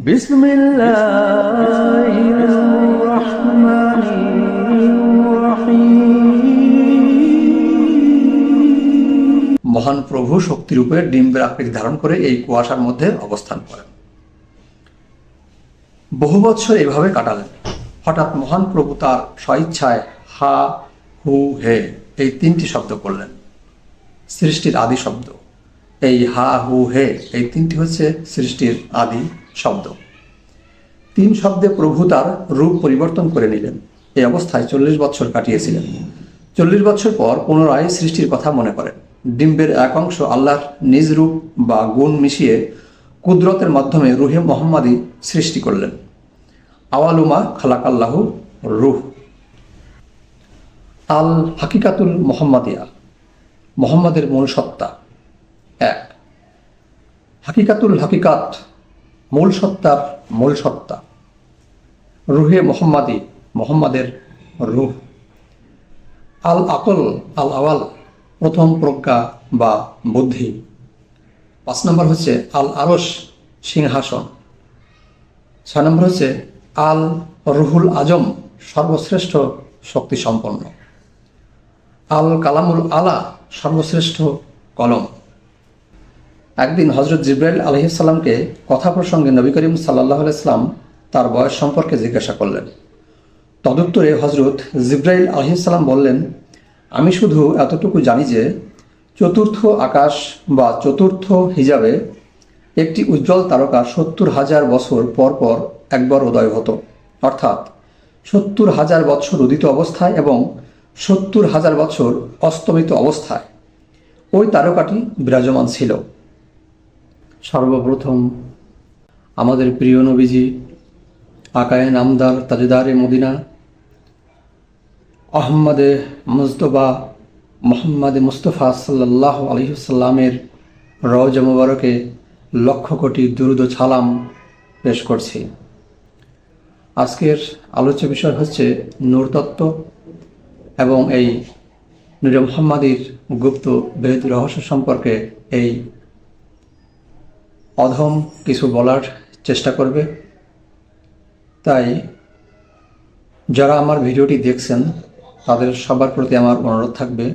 بسم الله الرحمن الرحيم মহান প্রভু শক্তিরূপে ডিম্বের আকৃতি ধারণ করে এই কুয়াশার মধ্যে অবস্থান করেন বহু বছর এভাবে কাটালেন হঠাৎ মহান প্রভু তার স্বইচ্ছায় হা হু হে এই তিনটি শব্দ করলেন সৃষ্টির আদি শব্দ এই হা হু হে এই তিনটি হচ্ছে সৃষ্টির আদি শব্দ। তিন শব্দে প্রভু তার রূপ পরিবর্তন করে নিলেন। এই অবস্থায় চল্লিশ বছর কাটিয়েছিলেন। চল্লিশ বছর পর পুনরায় সৃষ্টির কথা মনে করেন। ডিম্বের এক অংশ আল্লাহর নিজ রূপ বা গুণ মিশিয়ে কুদরতের মাধ্যমে রুহে মোহাম্মদী সৃষ্টি করলেন। আওয়ালুমা খালাক আল্লাহ রুহ। আল হাকিকাতুল মোহাম্মদিয়া, মোহাম্মদের মূল সত্তা। এক। হাকিকাতুল হাকিকাত মূল সত্তার মূল সত্তা। রুহে মোহাম্মদী, মোহাম্মদের রুহ। আল আকল আল আওয়াল প্রথম প্রজ্ঞা বা বুদ্ধি। পাঁচ নম্বর হচ্ছে আল আরস সিংহাসন। ছয় নম্বর হচ্ছে আল রুহুল আজম, সর্বশ্রেষ্ঠ শক্তি সম্পন্ন আল কালামুল আলা, সর্বশ্রেষ্ঠ কলম। একদিন হজরত জিব্রাইল আলহিসাল্লামকে কথা প্রসঙ্গে নবী করিম সাল্লাহ ইসলাম তার বয়স সম্পর্কে জিজ্ঞাসা করলেন। তদুত্তরে হজরত জিব্রাইল আলহিসাল্লাম বললেন, আমি শুধু এতটুকু জানি যে, চতুর্থ আকাশ বা চতুর্থ হিজাবে একটি উজ্জ্বল তারকা সত্তর হাজার বছর পর পর একবার উদয় হতো। অর্থাৎ সত্তর হাজার বছর উদিত অবস্থায় এবং সত্তর হাজার বছর অস্তমিত অবস্থায়। ওই তারকাটি বিরাজমান ছিল। সর্বপ্রথম আমাদের প্রিয় নবীজি আকায়ে নামদার তাজেদারে মদিনা, আহম্মদে মুস্তফা মোহাম্মদ মুস্তফা সাল্লাহ আলহিসাল্লামের রওজ মুবারকে লক্ষ কোটি দুরুদ ছালাম পেশ করছি। আজকের আলোচ্য বিষয় হচ্ছে নূরতত্ত্ব এবং এই নূরে মোহাম্মদীর গুপ্ত বেদ রহস্য সম্পর্কে এই অধম কিছু বলার চেষ্টা করবে। তাই, যারা আমার ভিডিওটি দেখছেন, তাদের সবার প্রতি আমার অনুরোধ থাকবে,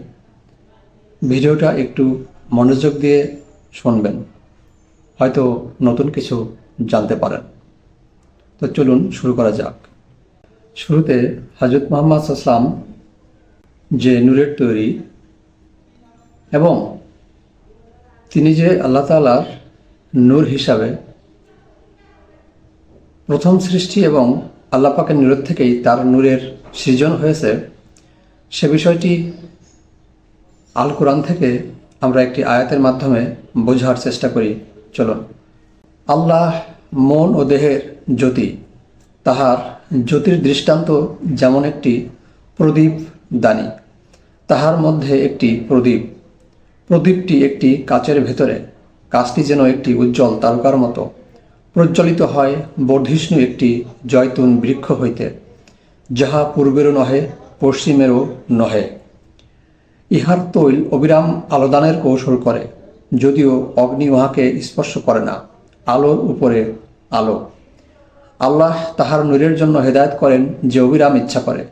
ভিডিওটা একটু মনোযোগ দিয়ে শুনবেন। হয়তো নতুন কিছু জানতে পারেন। তো চলুন শুরু করা যাক। শুরুতে হজরত মোহাম্মদ আসলাম যে নূরের তৈরি এবং তিনি যে আল্লাহ তালার নূর হিসাবে প্রথম সৃষ্টি এবং আল্লাহ পাকের নূরের থেকেই তার নূরের সৃজন হয়েছে। সে বিষয়টি আল কোরআন থেকে আমরা একটি আয়াতের মাধ্যমে বোঝার চেষ্টা করি। চলুন আল্লাহ মন ও দেহের জ্যোতি। তাহার জ্যোতির দৃষ্টান্ত যেমন একটি প্রদীপ দানি, তাহার মধ্যে একটি প্রদীপ। প্রদীপটি একটি কাচের ভেতরে। কাজটি যেন একটি উজ্জ্বল তারকার মতো। প্রজ্বলিত হয় বর্ধিষ্ণু একটি জয়তুন বৃক্ষ হইতে, যাহা পূর্বেরও নহে, পশ্চিমেরও নহে। ইহার তৈল অবিরাম আলোদানের কৌশল করে, যদিও অগ্নি উহাকে স্পর্শ করে না, আলোর উপরে আলো। আল্লাহ তাহার নূরের জন্য হেদায়ত করেন যে অবিরাম ইচ্ছা করে,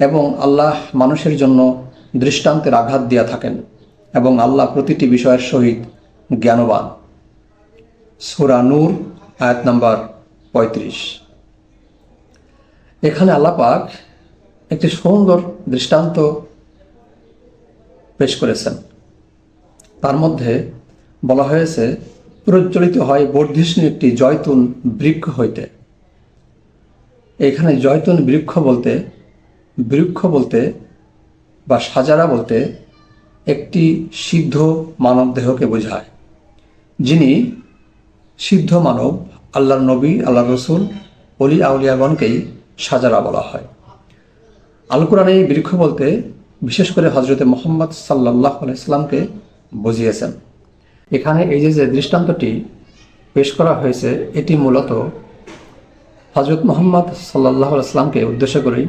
এবং আল্লাহ মানুষের জন্য দৃষ্টান্তের আঘাত দিয়া থাকেন, এবং আল্লাহ প্রতিটি বিষয়ের সহিত জ্ঞানবান। সুরা নূর, আয়াত নাম্বার পঁয়ত্রিশ। এখানে আল্লাপাক একটি সুন্দর দৃষ্টান্ত পেশ করেছেন। তার মধ্যে বলা হয়েছে, প্রজ্বলিত হয় বর্ধিষ্ণু একটি জয়তুন বৃক্ষ হইতে। এখানে জয়তুন বৃক্ষ বলতে বৃক্ষ বলতে বা সাজারা বলতে একটি সিদ্ধ মানব দেহকে বোঝায়। যিনি সিদ্ধ মানব, আল্লাহর নবী আল্লাহ রসুল অলি আউলিয়াগণকেই সাজারা বলা হয়। আল এই বৃক্ষ বলতে বিশেষ করে হজরতে মোহাম্মদ সাল্লাহ আলাইসলামকে বুঝিয়েছেন। এখানে এই যে যে দৃষ্টান্তটি পেশ করা হয়েছে, এটি মূলত হজরত মোহাম্মদ সাল্লাহ আলাইসলামকে উদ্দেশ্য করেই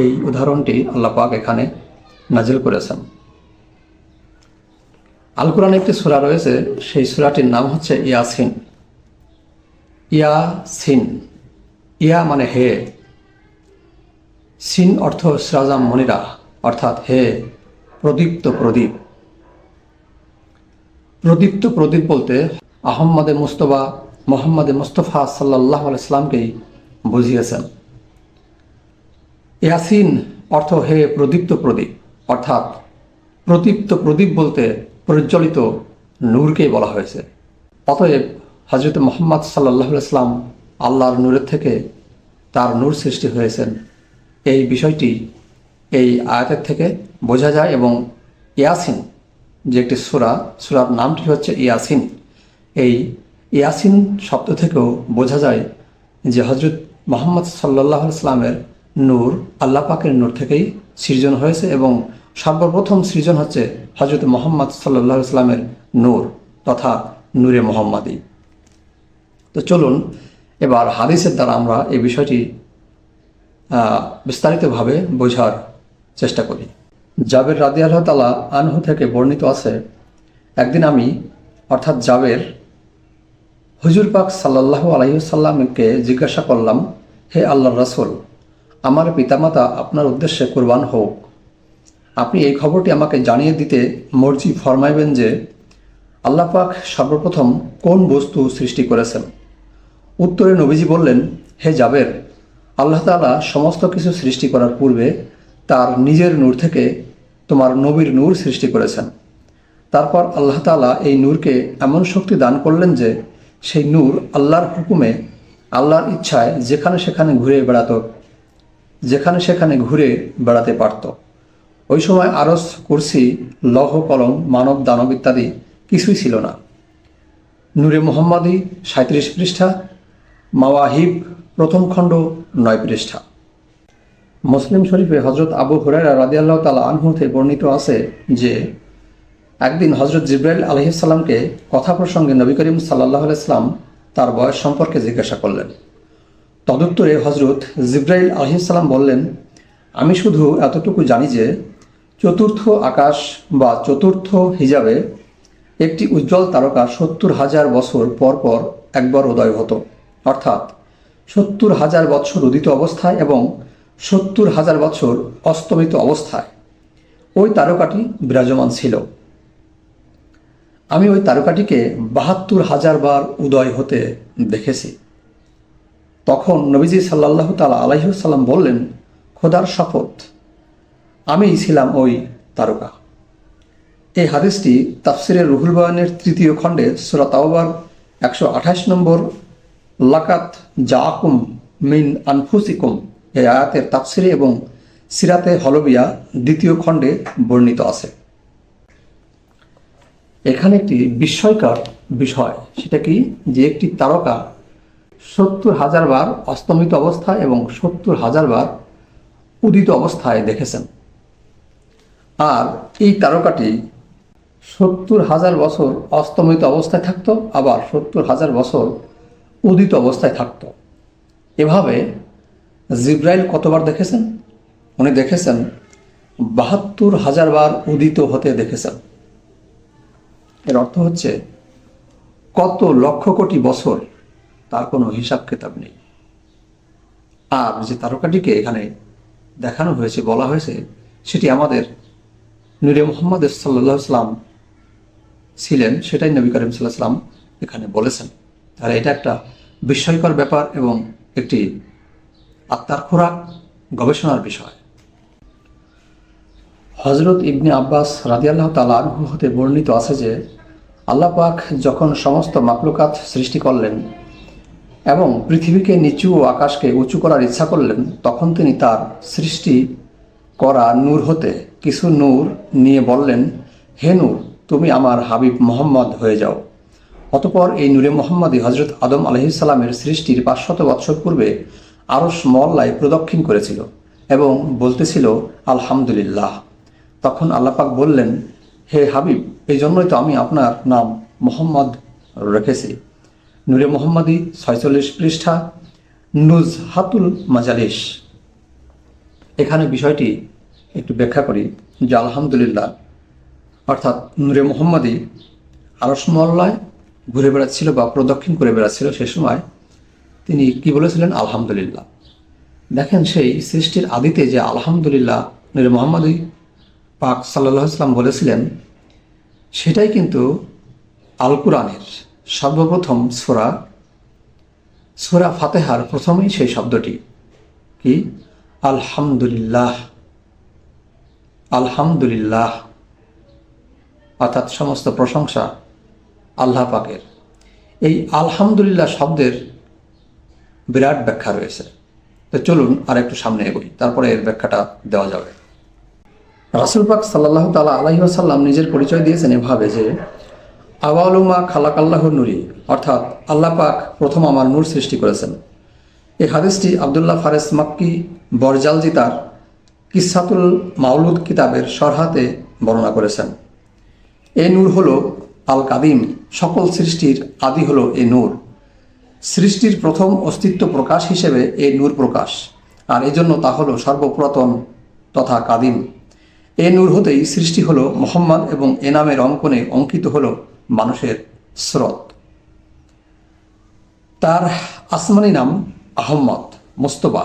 এই উদাহরণটি আল্লাহ পাক এখানে নাজিল করেছেন। আল কোরআনে একটি সূরা রয়েছে, সেই সূরাটির নাম হচ্ছে ইয়াসিন। ইয়া সিন ইয়া মানে হে। সিন অর্থ সিরাজাম মনিরা, অর্থাৎ হে, প্রদীপ্ত প্রদীপ। প্রদীপ্ত প্রদীপ বলতে আহম্মদে মুস্তফা, মোহাম্মদে মুস্তফা সাল্লাহ আলাইসলামকেই বুঝিয়েছেন। ইয়াসিন অর্থ হে প্রদীপ্ত প্রদীপ, অর্থাৎ প্রদীপ্ত প্রদীপ বলতে প্রজ্বলিত নূরকেই বলা হয়েছে। অতএব হজরত মোহাম্মদ সাল্লাহ ইসলাম আল্লাহর নূরের থেকে তার নূর সৃষ্টি হয়েছেন। এই বিষয়টি এই আয়াতের থেকে বোঝা যায় এবং ইয়াসিন, যে একটি সুরা, সুরার নামটি হচ্ছে ইয়াসিন। এই ইয়াসিন শব্দ থেকেও বোঝা যায় যে হজরত মোহাম্মদ সাল্লাহ ইসলামের নূর আল্লাহ পাকের নূর থেকেই সৃজন হয়েছে এবং সর্বপ্রথম সৃজন হচ্ছে হজরত মোহাম্মদ সাল্লাহ ইসলামের নূর তথা নূরে মোহাম্মদী। তো চলুন এবার হাদিসের দ্বারা আমরা এই বিষয়টি বিস্তারিতভাবে বোঝার চেষ্টা করি। জাবের রাদি আল্লাহ তালা আনহু থেকে বর্ণিত আছে, একদিন আমি, অর্থাৎ জাবের হুজুর পাক সাল্লাহ আলহিসাল্লামকে জিজ্ঞাসা করলাম, হে আল্লাহ রাসূল, আমার পিতামাতা আপনার উদ্দেশ্যে কুরবান হোক আপনি এই খবরটি আমাকে জানিয়ে দিতে মর্জি ফরমাইবেন যে আল্লাহ পাক সর্বপ্রথম কোন বস্তু সৃষ্টি করেছেন? উত্তরে নবীজি বললেন, হে জাবের, আল্লাহ তাআলা সমস্ত কিছু সৃষ্টি করার পূর্বে তার নিজের নূর থেকে তোমার নবীর নূর সৃষ্টি করেছেন। তারপর আল্লাহ তাআলা এই নূরকে এমন শক্তি দান করলেন যে সেই নূর আল্লাহর হুকুমে, আল্লাহর ইচ্ছায় যেখানে সেখানে ঘুরে বেড়াতো, যেখানে সেখানে ঘুরে বেড়াতে পারত। ওই সময় আরস, কুরসি, লৌহ, কলম, মানব, দানব ইত্যাদি কিছুই ছিল না। নূরে মোহাম্মদী সাঁত্রিশ পৃষ্ঠা, মাওয়াহিব প্রথম খণ্ড নয় পৃষ্ঠা। মুসলিম শরীফে হজরত আবু হুরাইরা রাদিয়াল্লাহ তালা আনহুতে বর্ণিত আছে যে, একদিন হজরত জিব্রাইল আলহিসাল্লামকে কথা প্রসঙ্গে নবী করিম সাল্লাহ ইসলাম তার বয়স সম্পর্কে জিজ্ঞাসা করলেন। তদুত্তরে হজরত জিব্রাইল আলহিসাল্লাম বললেন, আমি শুধু এতটুকু জানি যে চতুর্থ আকাশ বা চতুর্থ হিজাবে একটি উজ্জ্বল তারকা সত্তর হাজার বছর পর পর একবার উদয় হতো। অর্থাৎ সত্তর হাজার বছর উদিত অবস্থায় এবং সত্তর হাজার বছর অস্তমিত অবস্থায়। ওই তারকাটি বিরাজমান ছিল। আমি ওই তারকাটিকে বাহাত্তর হাজার বার উদয় হতে দেখেছি। তখন নবীজি সাল্লাহ তালা আলাইসাল্লাম বললেন, খোদার শপথ। আমিই ছিলাম ওই তারকা। এই হাদিসটি তাফসিরের রুহুল বয়ানের তৃতীয় খণ্ডে সুরা তাওবার একশো আঠাশ নম্বর, লাকাত জাকুম মিন আনফুসিকুম। এই আয়াতের তাফসিরে এবং সিরাতে হলবিয়া দ্বিতীয় খণ্ডে বর্ণিত আছে। এখানে একটি বিস্ময়কর বিষয়, সেটা কি? যে একটি তারকা সত্তর হাজার বার অস্তমিত অবস্থায় এবং সত্তর হাজার বার উদিত অবস্থায় দেখেছেন। আর এই তারকাটি সত্তর হাজার বছর অস্তমিত অবস্থায় থাকতো, আবার সত্তর হাজার বছর উদিত অবস্থায় থাকতো। এভাবে জিব্রাইল কতবার দেখেছেন? উনি দেখেছেন বাহাত্তর হাজার বার উদিত হতে দেখেছেন। এর অর্থ হচ্ছে কত লক্ষ কোটি বছর তার কোনো হিসাব কিতাব নেই। আর যে তারকাটিকে এখানে দেখানো হয়েছে, বলা হয়েছে, সেটি আমাদের নুরে মোহাম্মদ সাল্লাম ছিলেন, সেটাই নবী করিম সাল্লাহ সাল্লাম এখানে বলেছেন। তাহলে এটা একটা বিস্ময়কর ব্যাপার এবং একটি আত্মার খোরাক গবেষণার বিষয়। হজরত ইবনে আব্বাস রাদিয়াল্লাহ তালা আনহু হতে বর্ণিত আছে যে, আল্লাহ পাক যখন সমস্ত মাকলুকাত সৃষ্টি করলেন এবং পৃথিবীকে নিচু ও আকাশকে উঁচু করার ইচ্ছা করলেন, তখন তিনি তার সৃষ্টি করা নূর হতে কিছু নূর নিয়ে বললেন, হে নূর, তুমি আমার হাবিব মোহাম্মদ হয়ে যাও। অতপর এই নূরে মোহাম্মদই হজরত আদম আলহিসাল্লামের সৃষ্টির পাঁচশত বৎসর পূর্বে আরস মহল্লায় প্রদক্ষিণ করেছিল এবং বলতেছিল, আলহামদুলিল্লাহ। তখন আল্লাপাক বললেন, হে হাবিব, এই জন্যই তো আমি আপনার নাম মোহাম্মদ রেখেছি। নূরে মোহাম্মদী ছয়চল্লিশ পৃষ্ঠা নুজ হাতুল মাজালিস। এখানে বিষয়টি একটু ব্যাখ্যা করি যে আলহামদুলিল্লাহ, অর্থাৎ নূরে মোহাম্মদী আরস মহল্লায় ঘুরে বেড়াচ্ছিল বা প্রদক্ষিণ করে বেড়াচ্ছিল সে সময়। তিনি কি বলেছিলেন? আলহামদুলিল্লাহ। দেখেন সেই সৃষ্টির আদিতে যে আলহামদুলিল্লাহ নূর মোহাম্মদ পাক সাল্লাহ ইসলাম বলেছিলেন, সেটাই কিন্তু আল কোরআনের সর্বপ্রথম সোরা। সোরা ফাতেহার প্রথমেই সেই শব্দটি। কি? আলহামদুলিল্লাহ। আলহামদুলিল্লাহ। অর্থাৎ সমস্ত প্রশংসা আল্লাহ পাকের। এই আলহামদুলিল্লাহ শব্দের বিরাট ব্যাখ্যা রয়েছে। তো চলুন আর একটু সামনে এগোই, তারপরে এর ব্যাখ্যাটা দেওয়া যাবে। রাসুল পাক সাল্লাহ তালা আলাহি আসাল্লাম নিজের পরিচয় দিয়েছেন এভাবে যে আওয়ালুমা খালাক আল্লাহর নুরি, অর্থাৎ আল্লাহ পাক প্রথম আমার নূর সৃষ্টি করেছেন। এই হাদিসটি আবদুল্লাহ ফারেস মাক্কি বরজালজি তার কিসাতুল মাউলুদ কিতাবের সরহাতে বর্ণনা করেছেন। এ নূর হল আল কাদিম সকল সৃষ্টির আদি হল এ নূর। সৃষ্টির প্রথম অস্তিত্ব প্রকাশ হিসেবে এ নূর প্রকাশ, আর এজন্য তা হল সর্বপুরাতন তথা কাদিম। এ নূর হতেই সৃষ্টি হল মোহাম্মদ এবং এ নামের অঙ্কনে অঙ্কিত হল মানুষের স্রোত। তার আসমানি নাম আহম্মদ, মোস্তফা,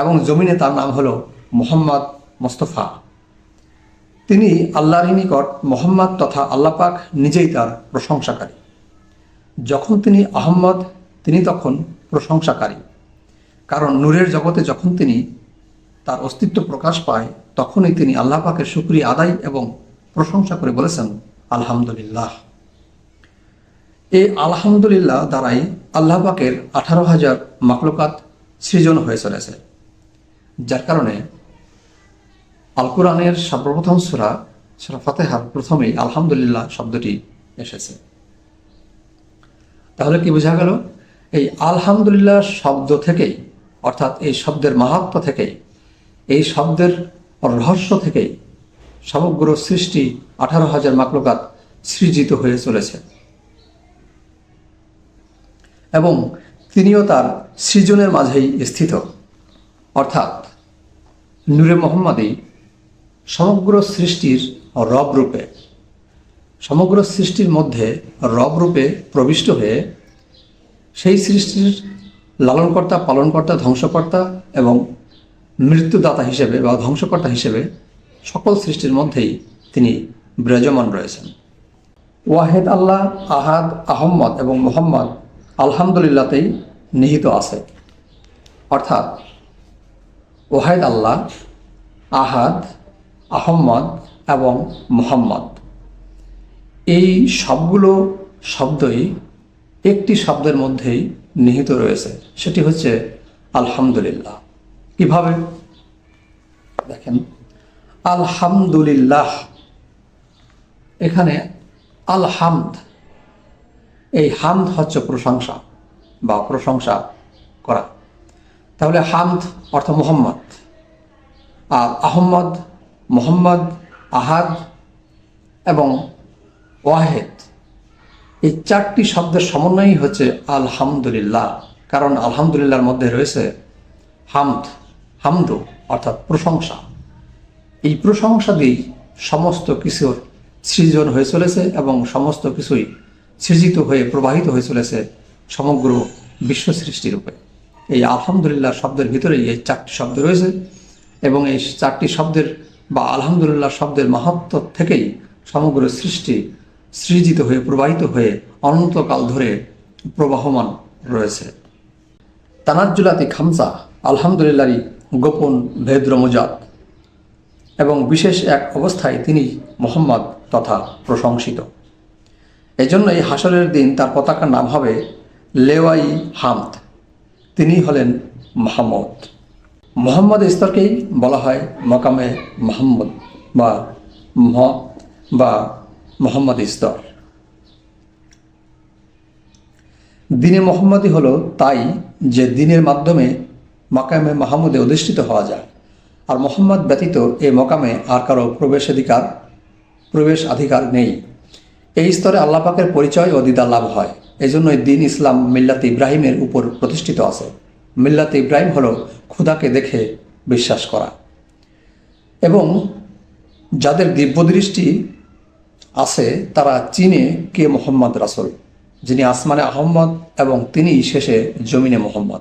এবং জমিনে তার নাম হল মোহাম্মদ মোস্তফা। তিনি আল্লাহর নিকট মোহাম্মদ তথা আল্লাহ পাক নিজেই তার প্রশংসাকারী। যখন তিনি আহম্মদ, তিনি তখন প্রশংসাকারী। কারণ নূরের জগতে যখন তিনি তার অস্তিত্ব প্রকাশ পায়, তখনই তিনি আল্লাহ পাকের সুক্রিয়া আদায় এবং প্রশংসা করে বলেছেন, আলহামদুলিল্লাহ। এই আলহামদুলিল্লাহ দ্বারাই আল্লাহ পাকের আঠারো হাজার মাকলকাত সৃজন হয়ে চলেছে, যার কারণে আল কোরআনের সর্বপ্রথম সুরা সুরা ফাতেহার প্রথমেই আলহামদুলিল্লাহ শব্দটি এসেছে। তাহলে কি বোঝা গেল? এই আলহামদুলিল্লাহ শব্দ থেকেই, অর্থাৎ এই শব্দের মাহাত্ম থেকেই, এই শব্দের রহস্য থেকেই সমগ্র সৃষ্টি আঠারো হাজার মাকলুকাত সৃজিত হয়ে চলেছে। এবং তিনিও তার সৃজনের মাঝেই স্থিত। অর্থাৎ নূরে মোহাম্মদই সমগ্র সৃষ্টির রব রূপে। সমগ্র সৃষ্টির মধ্যে রব রূপে প্রবিষ্ট হয়ে সেই সৃষ্টির লালনকর্তা, পালনকর্তা, ধ্বংসকর্তা এবং মৃত্যুদাতা হিসেবে বা ধ্বংসকর্তা হিসেবে সকল সৃষ্টির মধ্যেই তিনি বিরাজমান রয়েছেন। ওয়াহেদ আল্লাহ, আহাদ, আহম্মদ এবং মোহাম্মদ আলহামদুলিল্লাতেই নিহিত আছে। অর্থাৎ ওয়াহেদ আল্লাহ, আহাদ আহম্মদ এবং মোহাম্মদ। এই সবগুলো শব্দই একটি শব্দের মধ্যেই নিহিত রয়েছে। সেটি হচ্ছে আলহামদুলিল্লাহ। কীভাবে? দেখেন, আলহামদুলিল্লাহ। এখানে আল হামদ এই হামদ হচ্ছে প্রশংসা বা প্রশংসা করা। তাহলে হামদ অর্থ মোহাম্মদ, আর আহম্মদ মোহাম্মদ আহাদ এবং ওয়াহেদ। এই চারটি শব্দের সমন্বয়ই হচ্ছে আলহামদুলিল্লাহ। কারণ আলহামদুলিল্লাহর মধ্যে রয়েছে হামদ, হামদু অর্থাৎ প্রশংসা। এই প্রশংসা দিয়েই সমস্ত কিছুর সৃজন হয়ে চলেছে এবং সমস্ত কিছুই সৃজিত হয়ে প্রবাহিত হয়ে চলেছে সমগ্র বিশ্ব সৃষ্টির উপরে। এই আলহামদুলিল্লাহ শব্দের ভিতরেই এই চারটি শব্দ রয়েছে এবং এই চারটি শব্দের বা আলহামদুলিল্লাহ শব্দের মাহাত্ম থেকেই সমগ্র সৃষ্টি সৃজিত হয়ে, প্রবাহিত হয়ে অনন্তকাল ধরে প্রবাহমান রয়েছে। তানাজ্জুলাতি খামসা আলহামদুলিল্লাহরই গোপন ভেদ্রমজাত এবং বিশেষ এক অবস্থায় তিনি মোহাম্মদ তথা প্রশংসিত। এজন্য এই হাসরের দিন তার পতাকার নাম হবে লেওয়াই হামদ। তিনি হলেন মোহাম্মদ। মোহাম্মদ স্তরকেই বলা হয় মকামে মোহাম্মদ বা মহ বা মোহাম্মদ স্তর। দিনে মোহাম্মদই হলো তাই যে দিনের মাধ্যমে মাকামে মাহমুদে অধিষ্ঠিত হওয়া যায়। আর মোহাম্মদ ব্যতীত এই মকামে আর কারও প্রবেশাধিকার, প্রবেশ অধিকার নেই। এই স্তরে আল্লাহ পাকের পরিচয় ও দিদার লাভ হয়। এজন্যই দিন ইসলাম মিল্লাতে ইব্রাহিমের উপর প্রতিষ্ঠিত আছে। মিল্লাতে ইব্রাহিম হলো ক্ষুধাকে দেখে বিশ্বাস করা। এবং যাদের দিব্যদৃষ্টি আছে, তারা চিনে কে মোহাম্মদ রাসুল, যিনি আসমানে আহম্মদ এবং তিনি শেষে জমিনে মোহাম্মদ।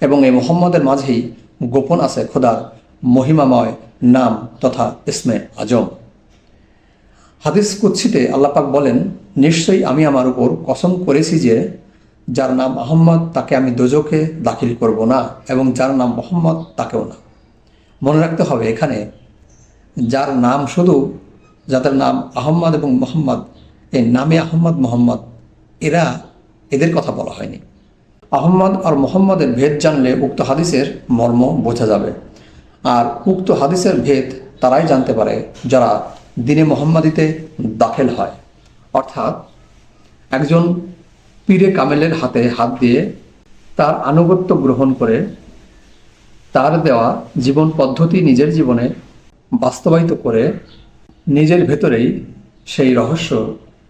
এবং এই মোহাম্মদের মাঝেই গোপন আছে খোদার মহিমাময় নাম তথা ইসমে আজম। হাদিস কুচ্ছিতে আল্লাপাক বলেন, নিশ্চয়ই আমি আমার উপর কসম করেছি যে যার নাম আহম্মদ তাকে আমি দোজকে দাখিল করব না এবং যার নাম মোহাম্মদ, তাকেও না। মনে রাখতে হবে এখানে, যার নাম শুধু, যাদের নাম আহম্মদ এবং মোহাম্মদ, এই নামে আহম্মদ, মোহাম্মদ, এরা এদের কথা বলা হয়নি। আহম্মদ আর মোহাম্মদের ভেদ জানলে উক্ত হাদিসের মর্ম বোঝা যাবে। আর উক্ত হাদিসের ভেদ তারাই জানতে পারে যারা দিনে মোহাম্মদিতে দাখিল হয়। অর্থাৎ, একজন পীরে কামেলের হাতে হাত দিয়ে তার আনুগত্য গ্রহণ করে তার দেওয়া জীবন পদ্ধতি নিজের জীবনে বাস্তবায়িত করে নিজের ভেতরেই সেই রহস্য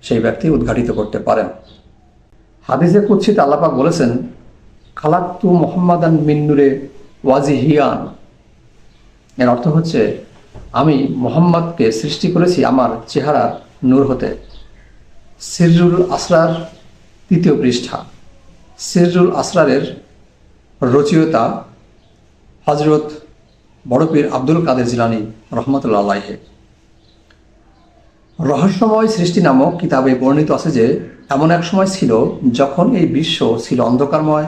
সেই ব্যক্তি উদ্ঘাটিত করতে পারেন। হাদিসে কুচ্ছিত আল্লাপাক বলেছেন, খালাক্তু মোহাম্মদান মিন্নুরে ওয়াজিহিয়ান। এর অর্থ হচ্ছে, আমি মোহাম্মদকে সৃষ্টি করেছি আমার চেহারা নূর হতে। সিররুল আসরার তৃতীয় পৃষ্ঠা। সিররুল আসরারের রচয়িতা হজরত বড়পীর আব্দুল কাদের জিলানি রহমতুল্লাহ আলাইহে। রহস্যময় সৃষ্টি নামক কিতাবে বর্ণিত আছে যে, এমন এক সময় ছিল যখন এই বিশ্ব ছিল অন্ধকারময়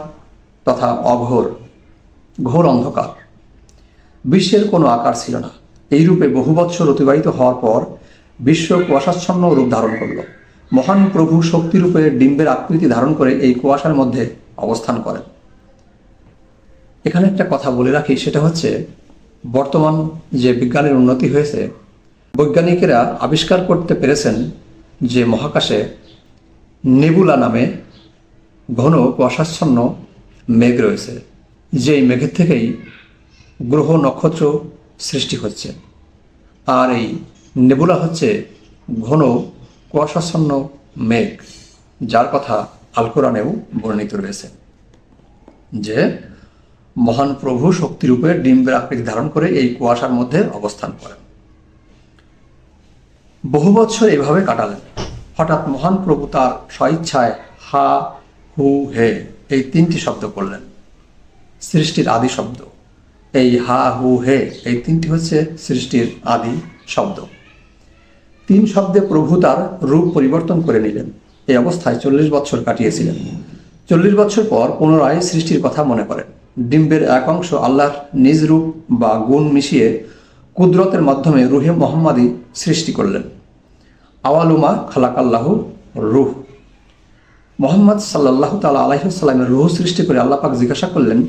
তথা অঘোর, ঘোর অন্ধকার। বিশ্বের কোনো আকার ছিল না। এই রূপে বহু বৎসর অতিবাহিত হওয়ার পর বিশ্ব কুয়াশাচ্ছন্ন রূপ ধারণ করল। মহান প্রভু শক্তিরূপে ডিম্বের আকৃতি ধারণ করে এই কুয়াশার মধ্যে অবস্থান করেন। এখানে একটা কথা বলে রাখি, সেটা হচ্ছে বর্তমান যে বিজ্ঞানের উন্নতি হয়েছে, বৈজ্ঞানিকেরা আবিষ্কার করতে পেরেছেন যে মহাকাশে নেবুলা নামে ঘন কুয়াশাচ্ছন্ন মেঘ রয়েছে, যেই মেঘের থেকেই গ্রহ নক্ষত্র সৃষ্টি হচ্ছে। আর এই নেবুলা হচ্ছে ঘন কুয়াশাচ্ছন্ন মেঘ, যার কথা আল কোরআনেও বর্ণিত রয়েছে, যে মহান প্রভু শক্তিরূপে ডিম্বের আকৃতি ধারণ করে এই কুয়াশার মধ্যে অবস্থান করেন। বহু বছর এভাবে কাটালেন। হঠাৎ মহান প্রভু তার স্বইচ্ছায় হা, হু, হে এই তিনটি শব্দ করলেন। সৃষ্টির আদি শব্দ। এই হা, হু, হে এই তিনটি হচ্ছে সৃষ্টির আদি শব্দ। তিন শব্দে প্রভু তার রূপ পরিবর্তন করে নিলেন। এই অবস্থায় চল্লিশ বছর কাটিয়েছিলেন। চল্লিশ বছর পর পুনরায় সৃষ্টির কথা মনে করেন। ডিম্বের এক অংশ আল্লাহর নিজ রূপ বা গুণ মিশিয়ে কুদরতের মাধ্যমে রুহে মোহাম্মদী সৃষ্টি করলেন। আওয়ালুমা খালাকাল্লাহ রুহ। মোহাম্মদ সাল্লাহ তালা আলাইসাল্লামের রুহ সৃষ্টি করে আল্লাহ পাক জিজ্ঞাসা করলেন,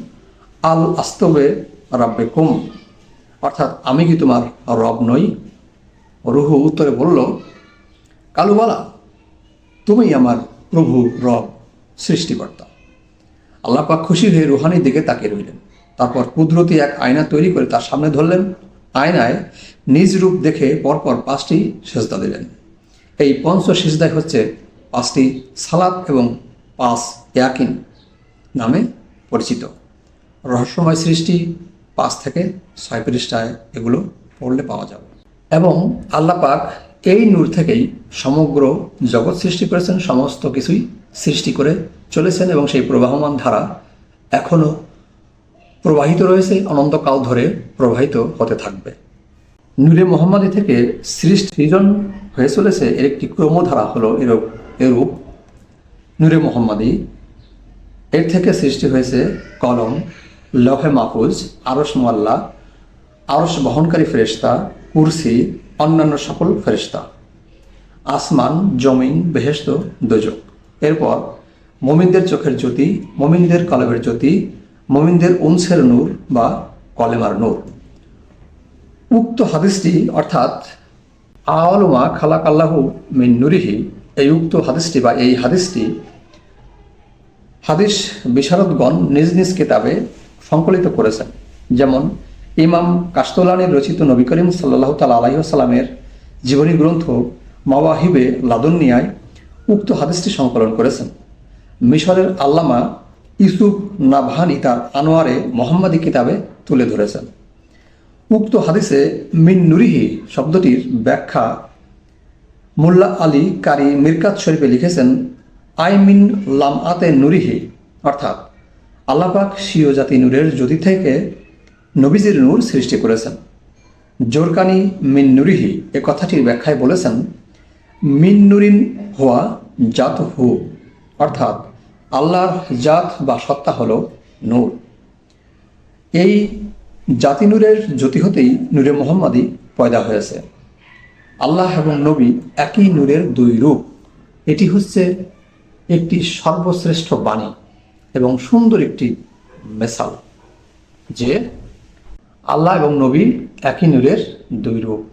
আল আস্তবে রাব্বে কুম অর্থাৎ, আমি কি তোমার রব নই? রুহু উত্তরে বলল, কালুবালা, তুমি আমার প্রভু রব, সৃষ্টিকর্তা। আল্লাহ পাক খুশি হয়ে রুহানির দিকে তাকিয়ে রইলেন। তারপর কুদরতি এক আয়না তৈরি করে তার সামনে ধরলেন। আয়নায় নিজ রূপ দেখে পরপর পাঁচটি সেজদা দিলেন। এই পঞ্চ সেজদায় হচ্ছে পাঁচটি সালাত এবং পাঁচ ইয়াকিন নামে পরিচিত। রহস্যময় সৃষ্টি পাঁচ থেকে ছয় পৃষ্ঠায় এগুলো পড়লে পাওয়া যাবে। এবং আল্লাহ পাক এই নূর থেকেই সমগ্র জগৎ সৃষ্টি করেছেন, সমস্ত কিছুই সৃষ্টি করে চলেছেন এবং সেই প্রবাহমান ধারা এখনও প্রবাহিত রয়েছে, অনন্তকাল ধরে প্রবাহিত হতে থাকবে। নূরে মোহাম্মদী থেকে সৃষ্টি সৃজন হয়ে চলেছে এর একটি ক্রমধারা হলো এরূপ এরূপ নূরে মোহাম্মদী। এর থেকে সৃষ্টি হয়েছে কলম, লহে মাহফুজ আরস মোয়াল্লা আরস বহনকারী ফেরেশতা কুরসি, অন্যান্য সকল ফেরেশতা। আসমান, জমিন বেহেস্ত দোজক এরপর, মমিনদের চোখের জ্যোতি, মমিনদের কলবের জ্যোতি, মমিনদের উনসের নূর বা কলেমার নূর। উক্ত হাদিসটি অর্থাৎ আওয়ালুমা খালাক আল্লাহু মিন নুরিহি, এই উক্ত হাদিসটি বা এই হাদিসটি হাদিস বিশারদগণ নিজ নিজ কিতাবে সংকলিত করেছেন। যেমন ইমাম কাস্তলানির রচিত নবী করিম সাল্লাহ তাল আলাইসাল্লামের জীবনী গ্রন্থ মাওয়াহিবে লাদুনিয়ায় উক্ত হাদিসটি সংকলন করেছেন। মিশরের আল্লামা ইউসুফ নাভানি তার আনোয়ারে মোহাম্মদী কিতাবে তুলে ধরেছেন। উক্ত হাদিসে মিন নুরিহি শব্দটির ব্যাখ্যা মোল্লা আলী কারি মিরকাত শরীফে লিখেছেন, আই মিন লাম আতে নুরিহি অর্থাৎ আল্লাপাক স্বীয় জাতি নূরের জ্যোতি থেকে নবীজির নূর সৃষ্টি করেছেন। জোরকানি মিন নুরিহি এ কথাটির ব্যাখ্যায় বলেছেন, মিন নুরিন হওয়া জাত হু অর্থাৎ আল্লাহর জাত বা সত্তা হল নূর। এই জাতি নূরের জ্যোতি হতেই নূরে মোহাম্মদী পয়দা হয়েছে। আল্লাহ এবং নবী একই নূরের দুই রূপ। এটি হচ্ছে একটি সর্বশ্রেষ্ঠ বাণী এবং সুন্দর একটি মেসাল, যে আল্লাহ এবং নবী একই নূরের দুই রূপ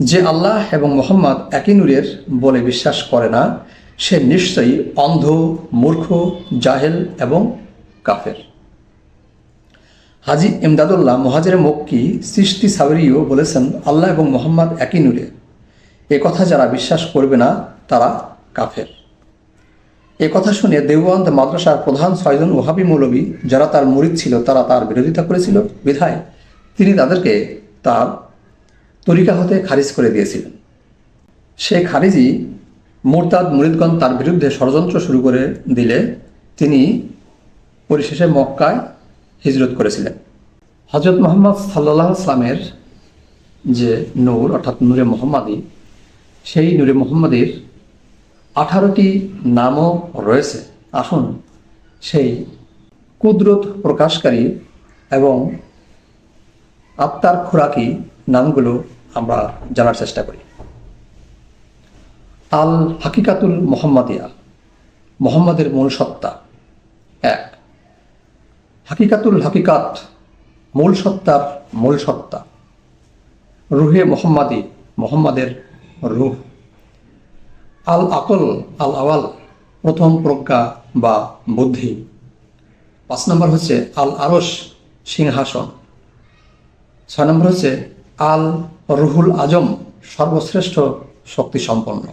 যে আল্লাহ এবং মোহাম্মদ একই নূরের বলে বিশ্বাস করে না, সে নিশ্চয়ই অন্ধ, মূর্খ, জাহেল এবং কাফের। হাজি ইমদাদুল্লাহ মহাজের মক্কি সৃষ্টি সাবরিও বলেছেন, আল্লাহ এবং মোহাম্মদ একই নূরে। এ কথা যারা বিশ্বাস করবে না, তারা কাফের। এ কথা শুনে দেওবন্দ মাদ্রাসার প্রধান ছয়জন ওহাবি মৌলবী, যারা তার মুরিদ ছিল, তারা তার বিরোধিতা করেছিল। বিধায় তিনি তাদেরকে তার তরিকা হতে খারিজ করে দিয়েছিলেন। সেই খারিজি মোরতাদ মুরিদগণ তার বিরুদ্ধে ষড়যন্ত্র শুরু করে দিলে তিনি পরিশেষে মক্কায় হিজরত করেছিলেন। হজরত মোহাম্মদ সাল্লাহ ইসলামের যে নূর, অর্থাৎ নূরে মোহাম্মদী, সেই নূরে মোহাম্মদীর আঠারোটি নামও রয়েছে। আসুন সেই কুদরত প্রকাশকারী এবং আত্মার খোরাকি নামগুলো আমরা জানার চেষ্টা করি। আল হাকিকাতুল মোহাম্মদিয়া, মোহাম্মদের মূল সত্তা। এক, হাকিকাতুল হাকিকাত মূল সত্তার মূল সত্তা। রুহে মোহাম্মদী, মোহাম্মদের রুহ। আল আকল আল আওয়াল প্রথম প্রজ্ঞা বা বুদ্ধি। পাঁচ নম্বর হচ্ছে আল আরস সিংহাসন। ছয় নম্বর হচ্ছে আল রুহুল আজম, সর্বশ্রেষ্ঠ শক্তি সম্পন্ন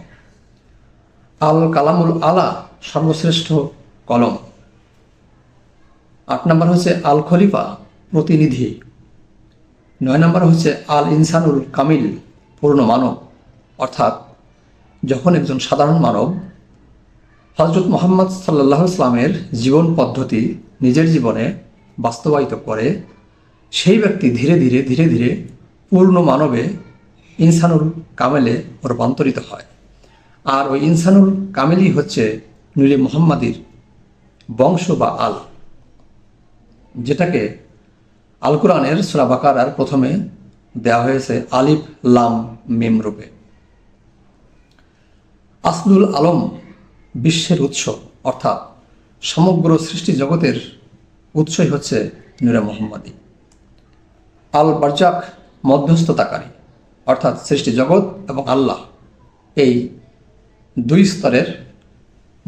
আল কালামুল আলা সর্বশ্রেষ্ঠ কলম। আট নম্বর হচ্ছে আল খলিফা প্রতিনিধি। নয় নম্বর হচ্ছে আল ইনসানুল কামিল, পূর্ণ মানব। অর্থাৎ যখন একজন সাধারণ মানব হজরত মোহাম্মদ সাল্লাহ ইসলামের জীবন পদ্ধতি নিজের জীবনে বাস্তবায়িত করে, সেই ব্যক্তি ধীরে ধীরে ধীরে ধীরে পূর্ণ মানবে ইনসানুল কামেলে রূপান্তরিত হয়। আর ওই ইনসানুল কামেলই হচ্ছে নুরে মোহাম্মদীর বংশ বা আল, যেটাকে আল কোরআনের সুরা বাকারার প্রথমে দেওয়া হয়েছে আলিফ লাম মিম রূপে। আসলুল আলম বিশ্বের উৎস, অর্থাৎ সমগ্র সৃষ্টি জগতের উৎসই হচ্ছে নুরে মোহাম্মদী। আল বারজাক মধ্যস্থতাকারী, অর্থাৎ সৃষ্টি জগৎ এবং আল্লাহ। এই দুই স্তরের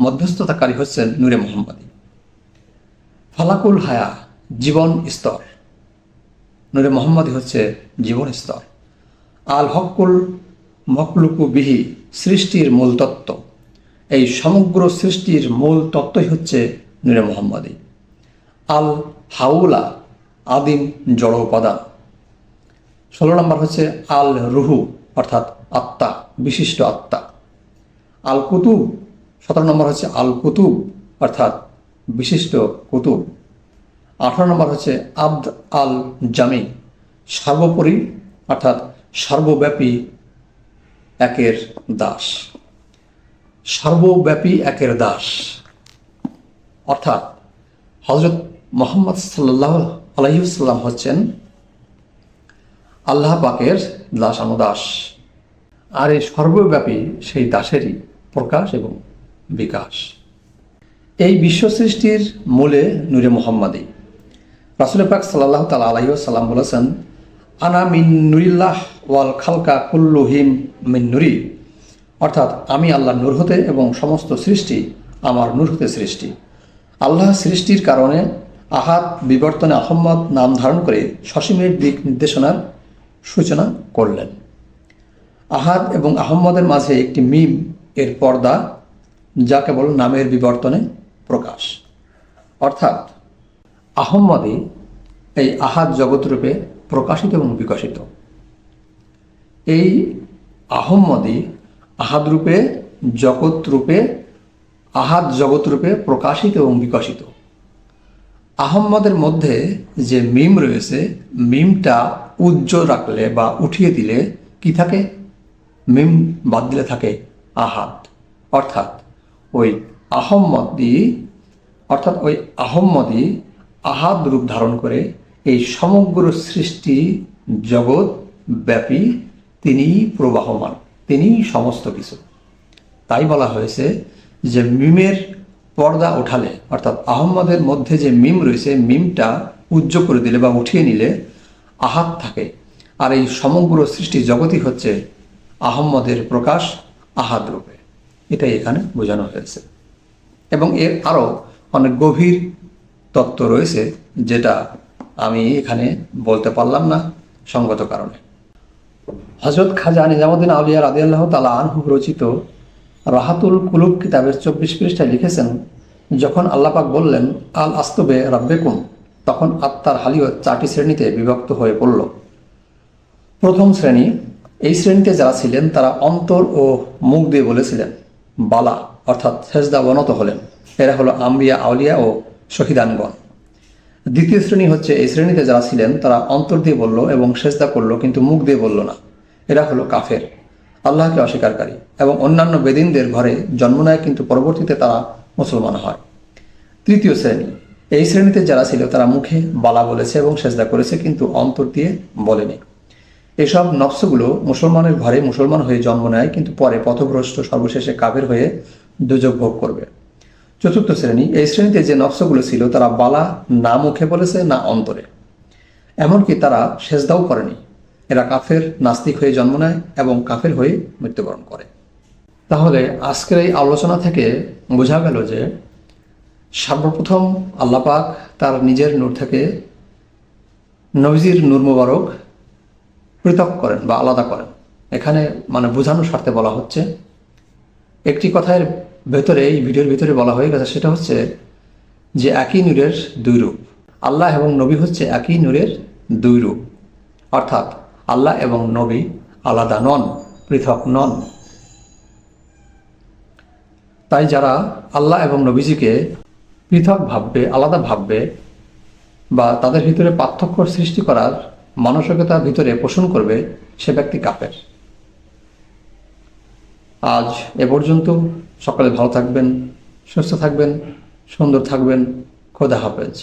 মধ্যস্থতাকারী হচ্ছেন নূরে মোহাম্মদী। ফালাকুল হায়া জীবন স্তর। নূরে মোহাম্মদী হচ্ছে জীবন স্তর। আল হকুল মকলুকু বিহি সৃষ্টির মূল তত্ত্ব। এই সমগ্র সৃষ্টির মূল তত্ত্বই হচ্ছে নূরে মোহাম্মদী। আল হাউলা, আদিম জড় উপাদান। ষোলো নম্বর হচ্ছে আল রুহু, অর্থাৎ আত্মা, বিশিষ্ট আত্মা। আল কুতুব, সতেরো নম্বর হচ্ছে আল কুতুব, অর্থাৎ বিশিষ্ট কুতুব। আঠারো নম্বর হচ্ছে আব্দ আল জামি, সর্বোপরি, অর্থাৎ সর্বব্যাপী একের দাস। সর্বব্যাপী একের দাস। অর্থাৎ হজরত মোহাম্মদ সাল্লাহ আলহিউসাল্লাম হচ্ছেন আল্লাহ পাকের দাসানুদাস আর এই সর্বব্যাপী সেই দাসেরই প্রকাশ এবং বিকাশ। এই বিশ্ব সৃষ্টির মূলে নূরে মোহাম্মদী রাসুল পাক সাল্লাহ তালা আলাইসাল্লাম বলেছেন, আনা মিন নুরিল্লাহ ওয়াল খালকা কুল্লুহিম মিন নুরি। অর্থাৎ আমি আল্লাহ নূর হতে এবং সমস্ত সৃষ্টি আমার নূর হতে সৃষ্টি। আল্লাহ সৃষ্টির কারণে আহাত বিবর্তনে আহম্মদ নাম ধারণ করে সসীমের দিক নির্দেশনার সূচনা করলেন। আহাদ এবং আহম্মদের মাঝে একটি মিম এর পর্দা, যা কেবল নামের বিবর্তনে প্রকাশ। অর্থাৎ আহম্মদই এই আহাদ জগৎরূপে প্রকাশিত এবং বিকশিত। এই আহম্মদই আহাদ রূপে জগৎ রূপে আহাদ জগৎ রূপে প্রকাশিত এবং বিকশিত। আহম্মদের মধ্যে যে মিম রয়েছে, মিমটা উজ্জ্বল রাখলে বা উঠিয়ে দিলে কি থাকে? মিম বাদ দিলে থাকে আহাদ। অর্থাৎ ওই আহম্মদি অর্থাৎ ওই আহম্মদি আহাদ রূপ ধারণ করে এই সমগ্র সৃষ্টি জগৎ ব্যাপী তিনিই প্রবাহমান, তিনিই সমস্ত কিছু। তাই বলা হয়েছে যে মিমের পর্দা ওঠালে, অর্থাৎ আহম্মদের মধ্যে যে মিম রয়েছে, মিমটা উজ্জ্ব করে দিলে বা উঠিয়ে নিলে আহাত থাকে। আর এই সমগ্র সৃষ্টি জগতই হচ্ছে আহম্মদের প্রকাশ আহাদ রূপে। এটাই এখানে বোঝানো হয়েছে। এবং এর আরও অনেক গভীর তত্ত্ব রয়েছে, যেটা আমি এখানে বলতে পারলাম না সঙ্গত কারণে। হজরত খাজা নিজামুদ্দিন আউলিয়া রাদি আল্লাহ তালা আনহু রচিত রাহাতুল কুলুব কিতাবের চব্বিশ পৃষ্ঠায় লিখেছেন, যখন আল্লাপাক বললেন, আল আস্তবে রাব্বেকুম তখন আত্মার হালিও চারটি শ্রেণীতে বিভক্ত হয়ে পড়ল। প্রথম শ্রেণি, এই শ্রেণীতে যারা ছিলেন, তারা অন্তর ও মুখ দিয়ে বলেছিলেন, বালা অর্থাৎ সেজদা বনত হলেন। এরা হলো আম্বিয়া আউলিয়া ও শহীদানগণ। দ্বিতীয় শ্রেণি হচ্ছে এই শ্রেণীতে যারা ছিলেন, তারা অন্তর দিয়ে বলল এবং সেজদা করল, কিন্তু মুখ দিয়ে বলল না। এরা হলো কাফের, আল্লাহকে অস্বীকারী এবং অন্যান্য বেদিনদের ঘরে জন্ম নেয়, কিন্তু পরবর্তীতে তারা মুসলমান হয়। তৃতীয় শ্রেণি, এই শ্রেণীতে যারা ছিল, তারা মুখে বালা বলেছে এবং সেজদা করেছে, কিন্তু অন্তর দিয়ে বলেনি। এসব নফসগুলো মুসলমানের ঘরে মুসলমান হয়ে জন্ম নেয়, কিন্তু পরে পথভ্রষ্ট সর্বশেষে কাফের হয়ে দুযোগ ভোগ করবে। চতুর্থ শ্রেণি, এই শ্রেণীতে যে নফসগুলো ছিল, তারা বালা না মুখে বলেছে, না অন্তরে। এমনকি তারা সেজদাও করেনি। এরা কাফের, নাস্তিক হয়ে জন্ম নেয় এবং কাফের হয়ে মৃত্যুবরণ করে। তাহলে আজকের এই আলোচনা থেকে বোঝা গেল যে সর্বপ্রথম আল্লাপাক তার নিজের নূর থেকে নবজির নূর মুবারক পৃথক করেন বা আলাদা করেন। এখানে মানে বোঝানোর স্বার্থে বলা হচ্ছে, একটি কথার ভেতরে, এই ভিডিওর ভিতরে বলা হয়ে গেছে, সেটা হচ্ছে যে একই নূরের দুই রূপ। আল্লাহ এবং নবী হচ্ছে একই নূরের দুই রূপ। অর্থাৎ আল্লাহ এবং নবী আলাদা নন, পৃথক নন। তাই যারা আল্লাহ এবং নবীজিকে পৃথক ভাববে, আলাদা ভাববে বা তাদের ভিতরে পার্থক্য সৃষ্টি করার মানসিকতার ভিতরে পোষণ করবে, সে ব্যক্তি কাপের আজ এ পর্যন্ত সকালে ভালো থাকবেন সুস্থ থাকবেন সুন্দর থাকবেন। খোদা হাফেজ।